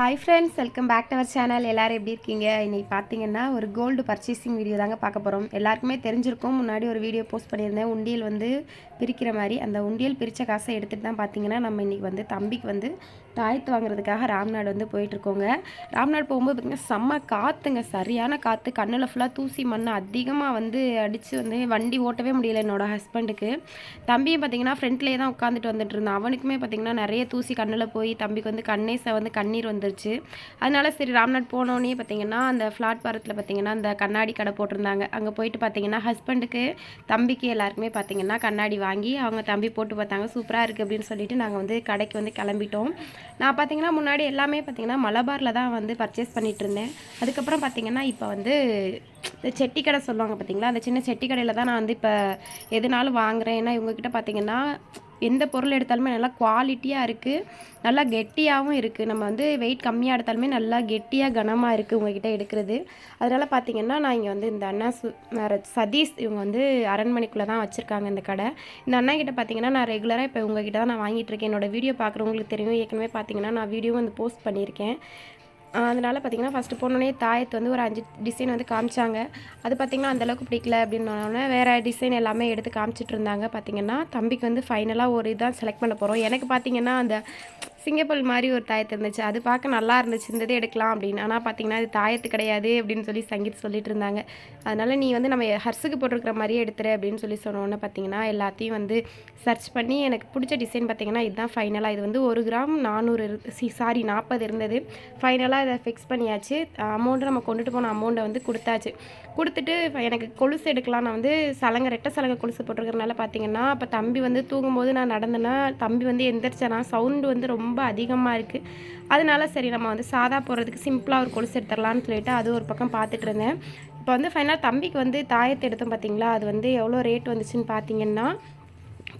Hi friends welcome back to our channel எல்லோரும் எப்படி இருக்கீங்க? இன்னைக்கு பார்த்தீங்கன்னா ஒரு கோல்டு பர்ச்சேசிங் வீடியோ தாங்க பார்க்க போகிறோம் எல்லாருக்குமே தெரிஞ்சிருக்கும். முன்னாடி ஒரு வீடியோ போஸ்ட் பண்ணியிருந்தேன். உண்டியல் வந்து பிரிக்கிற மாதிரி. அந்த உண்டியல் பிரித்த காசை எடுத்துகிட்டு தான் பார்த்தீங்கன்னா நம்ம இன்றைக்கி வந்து தம்பிக்கு வந்து தாயத்து வாங்குறதுக்காக ராம்நாடு வந்து போயிட்டுருக்கோங்க. ராம்நாடு போகும்போது பார்த்திங்கன்னா செம்ம காற்றுங்க சரியான காற்று கண்ணில் ஃபுல்லாக தூசி மண் அதிகமாக வந்து அடித்து வந்து வண்டி ஓட்டவே முடியல என்னோடய ஹஸ்பண்டுக்கு தம்பியும் பார்த்திங்கன்னா ஃப்ரண்ட்லேயே தான் உட்காந்துட்டு வந்துட்டு இருந்தான். அவனுக்குமே பார்த்திங்கன்னா நிறைய தூசி கண்ணில் போய் தம்பிக்கு வந்து கண்ணேசை வந்து கண்ணீர் வந்து இருந்துச்சு அதனால சரி ராம்நாட் போனோடனே பார்த்திங்கன்னா அந்த ஃப்ளாட் பாரத்தில் பார்த்திங்கன்னா அந்த கண்ணாடி கடை போட்டிருந்தாங்க. அங்கே போயிட்டு பார்த்திங்கன்னா ஹஸ்பண்டுக்கு தம்பிக்கு எல்லாருக்குமே பார்த்திங்கன்னா கண்ணாடி வாங்கி அவங்க தம்பி போட்டு பார்த்தாங்க. சூப்பராக இருக்குது அப்படின்னு சொல்லிட்டு நாங்கள் வந்து கடைக்கு வந்து கிளம்பிட்டோம். நான் பார்த்தீங்கன்னா முன்னாடி எல்லாமே பார்த்தீங்கன்னா மலபாரில் தான் வந்து பர்ச்சேஸ் பண்ணிகிட்டு இருந்தேன். அதுக்கப்புறம் பார்த்தீங்கன்னா இப்போ வந்து இந்த செட்டி கடை சொல்லுவாங்க பார்த்தீங்களா அந்த சின்ன செட்டி கடையில் தான் நான் வந்து இப்போ எதுனாலும் வாங்குகிறேன் ஏன்னா இவங்கக்கிட்ட பார்த்தீங்கன்னா எந்த பொருள் எடுத்தாலுமே நல்லா குவாலிட்டியாக இருக்குது நல்லா கெட்டியாகவும் இருக்குது நம்ம வந்து வெயிட் கம்மியாக எடுத்தாலுமே நல்லா கெட்டியாக கனமாக இருக்குது உங்ககிட்ட எடுக்கிறது. அதனால் பார்த்தீங்கன்னா நான் இங்கே வந்து இந்த அண்ணா சு சதீஷ் இவங்க வந்து அரண்மனைக்குள்ளே தான் வச்சுருக்காங்க இந்த கடை. இந்த அண்ணா கிட்ட பார்த்தீங்கன்னா நான் ரெகுலராக இப்போ உங்ககிட்ட தான் நான் வாங்கிட்டு இருக்கேன். என்னோடய வீடியோ பார்க்குறவங்களுக்கு தெரியும். ஏற்கனவே பார்த்தீங்கன்னா நான் வீடியோ வந்து போஸ்ட் பண்ணியிருக்கேன். அதனால் பார்த்திங்கன்னா ஃபஸ்ட்டு போனோடனே தாயத்து வந்து ஒரு அஞ்சு டிசைன் வந்து காமிச்சாங்க. அது பார்த்திங்கன்னா அந்தளவுக்கு பிடிக்கல அப்படின்னோடனே வேறு டிசைன் எல்லாமே எடுத்து காமிச்சிட்டு இருந்தாங்க. பார்த்திங்கன்னா தம்பிக்கு வந்து ஃபைனலாக ஒரு இதான் செலக்ட் பண்ண போகிறோம் எனக்கு பார்த்திங்கன்னா அந்த சிங்கப்பல் மாதிரி ஒரு தாயத்து இருந்துச்சு அது பார்க்க நல்லா இருந்துச்சு. இருந்ததே எடுக்கலாம் அப்படின்னு. ஆனால் பார்த்தீங்கன்னா அது தாயத்து கிடையாது அப்படின்னு சொல்லி சங்கீத் சொல்லிட்டு இருந்தாங்க. அதனால் நீ வந்து நம்ம ஹர்ஸுக்கு போட்டிருக்கிற மாதிரியே எடுத்துரு அப்படின்னு சொல்லி சொன்னோன்னே பார்த்தீங்கன்னா எல்லாத்தையும் வந்து சர்ச் பண்ணி எனக்கு பிடிச்ச டிசைன் பார்த்தீங்கன்னா இதுதான் ஃபைனலாக இது வந்து ஒரு கிராம் நானூறு சி சாரி நாற்பது இருந்தது. ஃபைனலாக இதை ஃபிக்ஸ் பண்ணியாச்சு. அமௌண்ட்டு நம்ம கொண்டுட்டு போன அமௌண்ட்டை வந்து கொடுத்தாச்சு. கொடுத்துட்டு எனக்கு கொலுசு எடுக்கலாம். நான் வந்து சலங்க ரெட்டை சலங்க கொலுசு போட்டிருக்கிறனால பார்த்தீங்கன்னா அப்போ தம்பி வந்து தூங்கும்போது நான் நடந்தேன்னா தம்பி வந்து எந்திரிச்சேன்னா சவுண்டு வந்து ரொம்ப ரொம்ப அதிகமாக இருக்குது அதனால சரி நம்ம வந்து சாதா போடுறதுக்கு சிம்பிளாக ஒரு கொலுசு எடுத்துடலான்னு சொல்லிட்டு அது ஒரு பக்கம் பார்த்துட்டு இருந்தேன். இப்போ வந்து ஃபைனலாக தம்பிக்கு வந்து தாயத்தை எடுத்தோம் பார்த்தீங்களா அது வந்து எவ்வளோ ரேட் வந்துச்சுன்னு பார்த்தீங்கன்னா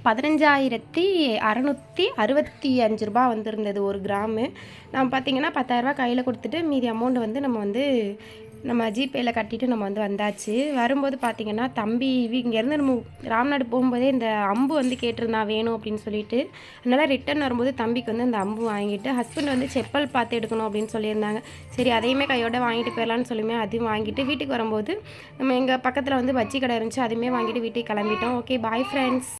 பதினஞ்சாயிரத்தி அறநூற்றி அறுபத்தி அஞ்சு ரூபா வந்துருந்தது ஒரு கிராமு. நம்ம பார்த்திங்கன்னா பத்தாயிரரூபா கையில் கொடுத்துட்டு மீதி அமௌண்ட் வந்து நம்ம வந்து நம்ம ஜிபேயில் கட்டிட்டு நம்ம வந்து வந்தாச்சு. வரும்போது பார்த்திங்கன்னா தம்பி இங்கேருந்து நம்ம ராம்நாடு போகும்போதே இந்த அம்பு வந்து கேட்டிருந்தா வேணும் அப்படின்னு சொல்லிட்டு அதனால் ரிட்டன் வரும்போது தம்பிக்கு வந்து அந்த அம்பு வாங்கிட்டு ஹஸ்பண்ட் வந்து செப்பல் பார்த்து எடுக்கணும் அப்படின்னு சொல்லியிருந்தாங்க. சரி அதையுமே கையோட வாங்கிட்டு போயிடலான்னு சொல்லுமே அதையும் வாங்கிட்டு வீட்டுக்கு வரும்போது நம்ம எங்கள் பக்கத்தில் வந்து பஜ்ஜி கடை இருந்துச்சு அதுவுமே வாங்கிட்டு வீட்டுக்கு கிளம்பிட்டோம். Okay bye friends